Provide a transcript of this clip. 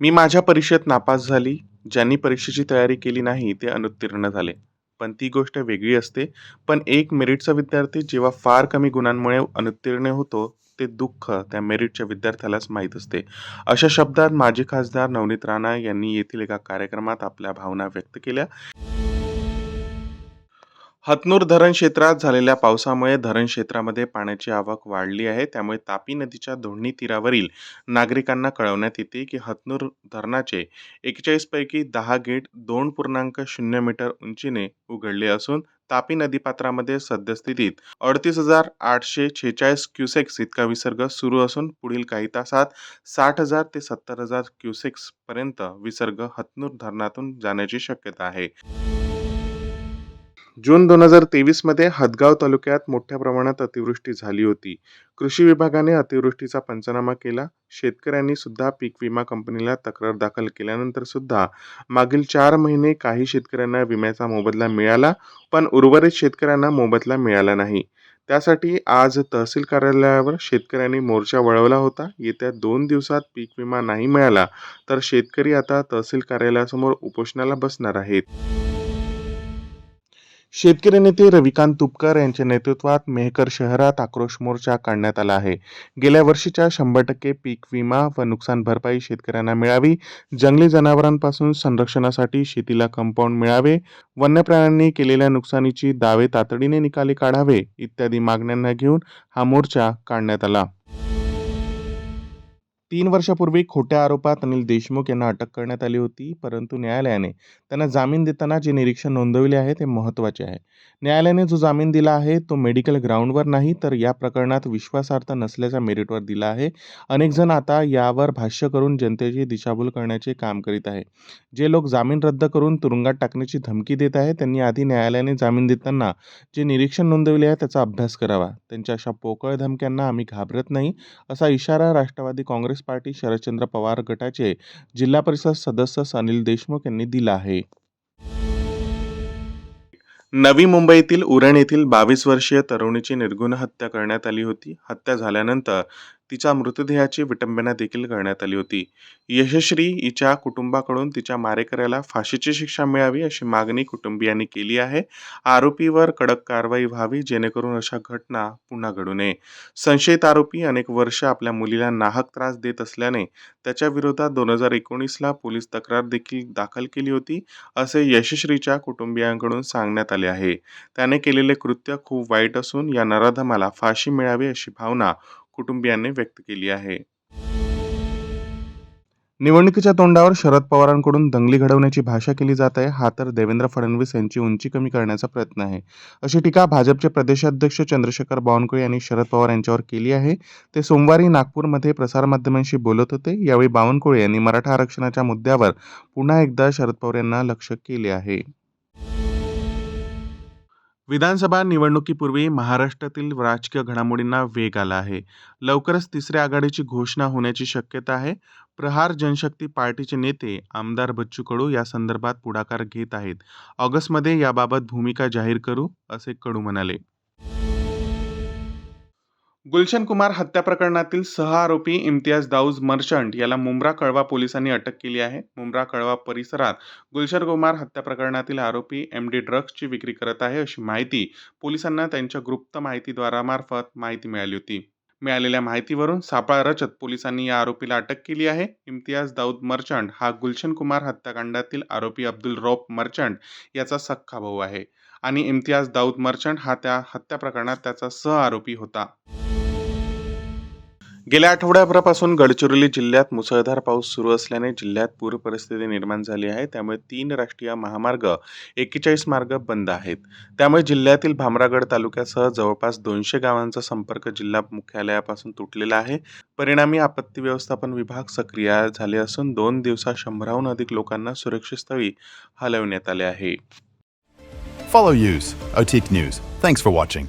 मी माझ्या परीक्षेत नापास झाली. ज्यांनी परीक्षेची तयारी केली नाही ते अनुत्तीर्ण झाले. पण ती गोष्ट वेगळी असते. पण एक मेरिटचा विद्यार्थी जेव्हा फार कमी गुणांमुळे अनुत्तीर्ण होतो ते दुःख त्या मेरिटच्या विद्यार्थ्यालाच माहीत असते. अशा शब्दात माजी खासदार नवनीत राणा यांनी येथील एका कार्यक्रमात आपल्या भावना व्यक्त केल्या. हतनूर धरण क्षेत्रात झालेल्या पावसामुळे धरण क्षेत्रामध्ये पाण्याची आवक वाढली आहे. त्यामुळे तापी नदीच्या दोन्ही तीरावरील नागरिकांना कळवण्यात येते की हतनूर धरणाचे एकेचाळीसपैकी दहा गेट दोन पूर्णांक शून्य मीटर उंचीने उघडले असून तापी नदीपात्रामध्ये सद्यस्थितीत अडतीस हजार आठशे छेचाळीस क्युसेक्स इतका विसर्ग सुरू असून पुढील काही तासात साठ हजार ते सत्तर हजार क्युसेक्सपर्यंत विसर्ग हतनूर धरणातून जाण्याची शक्यता आहे. जून दोन हजार तेवीसमध्ये हदगाव तालुक्यात मोठ्या प्रमाणात अतिवृष्टी झाली होती. कृषी विभागाने अतिवृष्टीचा पंचनामा केला. शेतकऱ्यांनी सुद्धा पीक विमा कंपनीला तक्रार दाखल केल्यानंतर सुद्धा मागील चार महिने काही शेतकऱ्यांना विम्याचा मोबदला मिळाला पण उर्वरित शेतकऱ्यांना मोबदला मिळाला नाही. त्यासाठी आज तहसील कार्यालयावर शेतकऱ्यांनी मोर्चा वळवला होता. येत्या दोन दिवसात पीक विमा नाही मिळाला तर शेतकरी आता तहसील कार्यालयासमोर उपोषणाला बसणार आहेत. शेतकरी नेते रविकांत तुपकर यांच्या नेतृत्वात मेहकर शहरात आक्रोश मोर्चा काढण्यात आला आहे. गेल्या वर्षीच्या शंभर टक्के पीक विमा व नुकसान भरपाई शेतकऱ्यांना मिळावी जंगली जनावरांपासून संरक्षणासाठी शेतीला कंपाऊंड मिळावे वन्य प्राण्यांनी केलेल्या नुकसानीची दावे तातडीने निकाली काढावे इत्यादी मागण्यांना घेऊन हा मोर्चा काढण्यात आला. तीन वर्षापूर्वी खोट्या आरोपात अनिल देशमुख यांना अटक करण्यात आली होती परंतु न्यायालयाने त्यांना जामीन देताना जे निरीक्षण नोंदवले आहे ते महत्त्वाचे आहे. न्यायालयाने जो जामीन दिला आहे तो मेडिकल ग्राउंडवर नाही तर या प्रकरणात विश्वासार्थ नसल्याच्या मेरिटवर दिला आहे. अनेक जण आता यावर भाष्य करून जनतेची दिशाभूल करण्याचे काम करीत आहे. जे लोक जामीन रद्द करून तुरुंगात टाकण्याची धमकी देत आहे त्यांनी आधी न्यायालयाने जामीन देताना जे निरीक्षण नोंदवले आहे त्याचा अभ्यास करावा. त्यांच्या अशा पोकळ धमक्यांना आम्ही घाबरत नाही असा इशारा राष्ट्रवादी काँग्रेस पार्टी शरदचंद्र पवार गटाचे जिल्हा परिषद सदस्य अनिल देशमुख यांनी दिला आहे. नवी मुंबईतील उरण येथील बावीस वर्षीय तरुणीची निर्गुण हत्या करण्यात आली होती. हत्या झाल्यानंतर तिच्या मृतदेहाची विटंबना देखील करण्यात आली होती. यशश्री हिच्या कुटुंबाकडून तिच्या मारेकऱ्याला फाशीची शिक्षा मिळावी अशी मागणी कुटुंबियांनी केली आहे. आरोपीवर कडक कारवाई व्हावी जेणेकरून अशा घटना पुन्हा घडू नये. संशयित आरोपी अनेक वर्ष आपल्या मुलीला नाहक त्रास देत असल्याने त्याच्या विरोधात दोन हजार एकोणीसला पोलीस तक्रार देखील दाखल केली होती असे यशश्रीच्या कुटुंबियांकडून सांगण्यात आले आहे. त्याने केलेले कृत्य खूप वाईट असून या नराधमाला फाशी मिळावी अशी भावना कुटुंबियांनी व्यक्त केली आहे. निवडणुकीच्या तोंडावर शरद पवारांकडून दंगली घडवण्याची भाषा केली जात आहे. हा तर देवेंद्र फडणवीस यांची उंची कमी करण्याचा प्रयत्न आहे. अशी टीका भाजपचे प्रदेशाध्यक्ष चंद्रशेखर बावनकुळे यांनी शरद पवार यांच्यावर केली आहे. ते सोमवारी नागपूरमध्ये प्रसारमाध्यमांशी बोलत होते. यावेळी बावनकुळे यांनी मराठा आरक्षणाच्या मुद्द्यावर पुन्हा एकदा शरद पवार यांना लक्ष केले आहे. विधानसभा निवडणुकीपूर्वी महाराष्ट्रातील राजकीय घडामोडींना वेग आला आहे. लवकरच तिसऱ्या आघाडीची घोषणा होण्याची शक्यता आहे. प्रहार जनशक्ती पार्टीचे नेते आमदार बच्चू कडू या संदर्भात पुढाकार घेत आहेत. ऑगस्टमध्ये याबाबत भूमिका जाहीर करू असे कडू म्हणाले. गुलशन कुमार हत्या प्रकरणातील सह आरोपी इम्तियाज दाऊज मर्चंट याला मुंब्रा कळवा पोलिसांनी अटक केली आहे. मुंब्रा कळवा परिसरात गुलशन कुमार हत्या प्रकरणातील आरोपी एम डी ड्रग्सची विक्री करत आहे अशी माहिती पोलिसांना त्यांच्या गुप्त माहितीद्वारामार्फत माहिती मिळाली होती. मिळालेल्या माहितीवरून सापळा रचत पोलिसांनी या आरोपीला अटक केली आहे. इम्तियाज दाऊद मर्चंट हा गुलशन कुमार हत्याकांडातील आरोपी अब्दुल रौफ मर्चंट याचा सख्खा भाऊ आहे आणि इम्तियाज दाऊद मर्चंट हा त्या हत्या प्रकरणात त्याचा सह आरोपी होता. गेल्या आठवड्याभरापासून गडचिरोली जिल्ह्यात मुसळधार पाऊस सुरू असल्याने जिल्ह्यात पूर परिस्थिती निर्माण झाली आहे त्यामुळे तीन राष्ट्रीय महामार्ग एकेचाळीस मार्ग बंद आहेत त्यामुळे जिल्ह्यातील भामरागड तालुक्यासह जवळपास दोनशे गावांचा संपर्क जिल्हा मुख्यालयापासून तुटलेला आहे परिणामी आपत्ती व्यवस्थापन विभाग सक्रिय झाले असून दोन दिवसात शंभराहून अधिक लोकांना सुरक्षित स्थळी हलवण्यात आले आहे Follow Use, OTIC News. Thanks for watching.